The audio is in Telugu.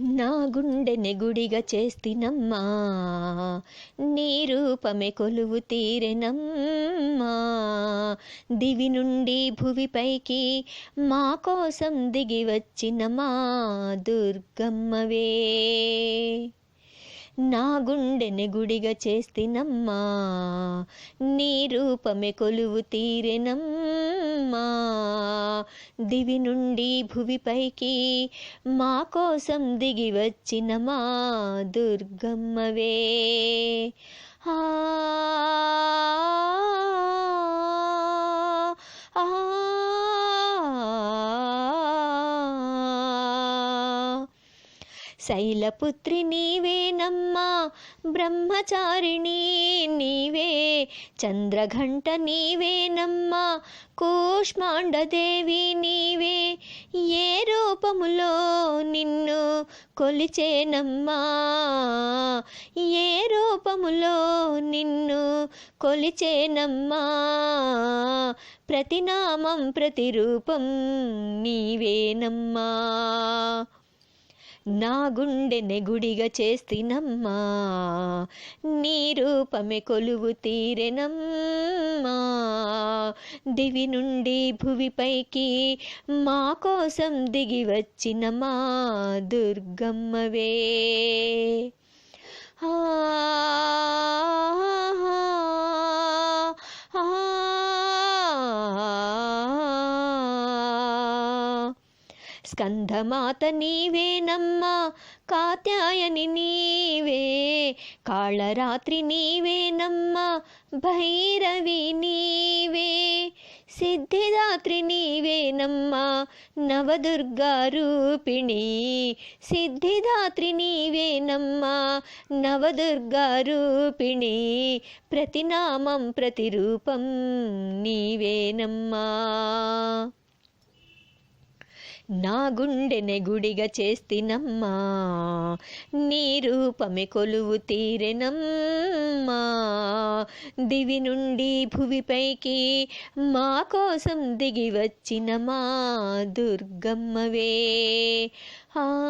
నా గుండెని గుడిగా చేస్తినమ్మా నీ రూపమే కొలువు తీరెనమ్మా. దివి నుండి భువిపైకి మా కోసం దిగి వచ్చిన మా దుర్గమ్మవే. నా గుండెని గుడిగా చేస్తినమ్మా నీ రూపమే కొలువు తీరెనమ్మా. దివి నుండి భువిపైకి మా కోసం దిగి వచ్చిన మా దుర్గమ్మవే. ఆ శైలపుత్రి నీవేనమ్మా బ్రహ్మచారిణి నీవే చంద్రఘంట నీవేనమ్మా కూష్మాండదేవి నీవే. ఏ రూపములో నిన్ను కొలిచేనమ్మా? ఏ రూపములో నిన్ను కొలిచేనమ్మా? ప్రతినామం ప్రతిరూపం నీవేనమ్మా నా గుండె గుడిగా చేస్తినమ్మా. నీ రూపమే కొలువు తీరెనమ్మా. దివి నుండి భువిపైకి మా కోసం దిగి వచ్చిన మా దుర్గమ్మవే. ఆ స్కంధమాత నీవేనమ్మా కాత్యాయని నీవే కాళరాత్రి నీవేనమ్మా భైరవి నీవే సిద్ధిదాత్రి నీవేనమ్మా నవదుర్గా రూపిణి సిద్ధిదాత్రి నీవేనమ్మా నవదుర్గా రూపిణి ప్రతినామం ప్రతిరూపం నీవేనమ్మా. నా గుండెనె గుడిగా చేస్తినమ్మా. నీ రూపమే కొలువు తీరెనమ్మా. దివి నుండి భువిపైకి మా కోసం దిగి వచ్చిన మా దుర్గమ్మవే. ఆ